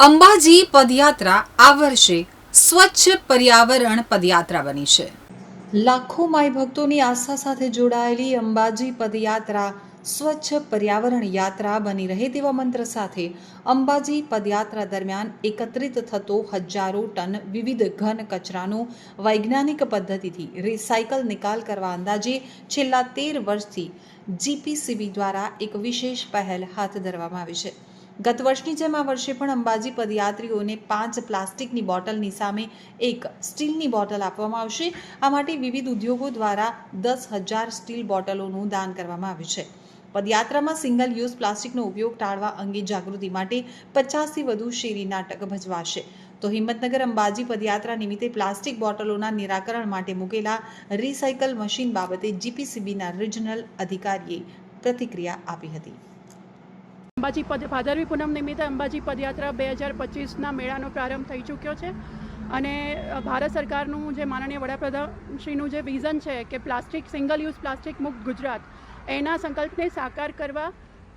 અંબાજી પદયાત્રા આ વર્ષે સ્વચ્છ પર્યાવરણ પદયાત્રા બની છે. લાખો માય ભક્તોની આસ્થા સાથે જોડાયેલી અંબાજી પદયાત્રા સ્વચ્છ પર્યાવરણ યાત્રા બની રહે તેવા મંત્ર સાથે અંબાજી પદયાત્રા દરમિયાન એકત્રિત થતો હજારો ટન વિવિધ ઘન કચરાનો વૈજ્ઞાનિક પદ્ધતિથી રિસાયકલ નિકાલ કરવા અંદાજે છેલ્લા તેર વર્ષથી જીપીસીબી દ્વારા એક વિશેષ પહેલ હાથ ધરવામાં આવી છે. ગત વર્ષની જેમ આ વર્ષે પણ અંબાજી પદયાત્રીઓને પાંચ પ્લાસ્ટિકની બોટલની સામે એક સ્ટીલની બોટલ આપવામાં આવશે. આ માટે વિવિધ ઉદ્યોગો દ્વારા દસ હજાર સ્ટીલ બોટલોનું દાન કરવામાં આવ્યું છે. પદયાત્રામાં સિંગલ યુઝ પ્લાસ્ટિકનો ઉપયોગ ટાળવા અંગે જાગૃતિ માટે પચાસથી વધુ શેરી નાટક ભજવાશે. તો હિંમતનગર અંબાજી પદયાત્રા નિમિત્તે પ્લાસ્ટિક બોટલોના નિરાકરણ માટે મૂકેલા રિસાયકલ મશીન બાબતે જીપીસીબીના રિજનલ અધિકારીએ પ્રતિક્રિયા આપી હતી. અંબાજી પદ ભાદરવી પૂનમ નિમિત્તે અંબાજી પદયાત્રા બે હજાર પચીસના મેળાનો પ્રારંભ થઈ ચૂક્યો છે. અને ભારત સરકારનું જે માનનીય વડાપ્રધાનશ્રીનું જે વિઝન છે કે પ્લાસ્ટિક, સિંગલ યુઝ પ્લાસ્ટિક મુક્ત ગુજરાત, એના સંકલ્પને સાકાર કરવા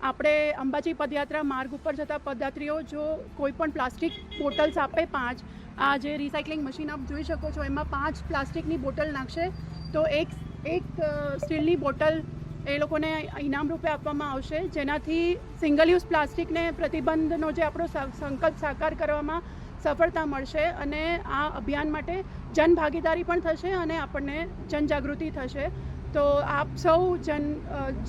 આપણે અંબાજી પદયાત્રા માર્ગ ઉપર જતા પદયાત્રીઓ જો કોઈ પણ પ્લાસ્ટિક બોટલ્સ આપે પાંચ, આ જે રિસાયકલિંગ મશીન આપ જોઈ શકો છો, એમાં પાંચ પ્લાસ્ટિકની બોટલ નાખશે તો એક એક સ્ટીલની બોટલ એ લોકોને ઇનામ રૂપે આપવામાં આવશે. જેનાથી સિંગલ યુઝ પ્લાસ્ટિકને પ્રતિબંધનો જે આપણો સંકલ્પ સાકાર કરવામાં સફળતા મળશે અને આ અભિયાન માટે જનભાગીદારી પણ થશે અને આપણને જનજાગૃતિ થશે. તો આપ સૌ જન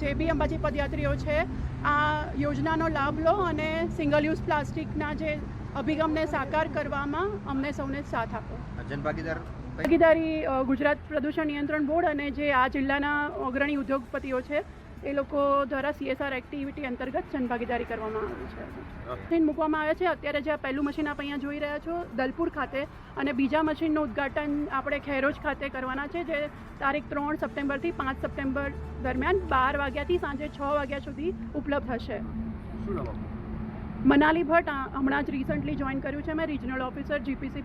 જે બી અંબાજી પદયાત્રીઓ છે, આ યોજનાનો લાભ લો અને સિંગલ યુઝ પ્લાસ્ટિકના જે અભિગમને સાકાર કરવામાં અમને સૌને સાથ આપો. જનભાગીદાર ભાગીદારી ગુજરાત પ્રદૂષણ નિયંત્રણ બોર્ડ અને જે આ જિલ્લાના અગ્રણી ઉદ્યોગપતિઓ છે એ લોકો દ્વારા સીએસઆર એક્ટિવિટી અંતર્ગત જનભાગીદારી કરવામાં આવી છે. મશીન મૂકવામાં આવે છે. અત્યારે જે આ પહેલું મશીન આપણે અહીંયા જોઈ રહ્યા છો દલપુર ખાતે અને બીજા મશીનનું ઉદ્ઘાટન આપણે ખેરોજ ખાતે કરવાના છે જે તારીખ ત્રણ સપ્ટેમ્બરથી પાંચ સપ્ટેમ્બર દરમિયાન બાર વાગ્યાથી સાંજે છ વાગ્યા સુધી ઉપલબ્ધ હશે? મનાલી ભટ્ટ હમણાં જ રિસન્ટલી જોઈન કર્યું છે મેં રિજનલ ઓફિસર જીપીસીબી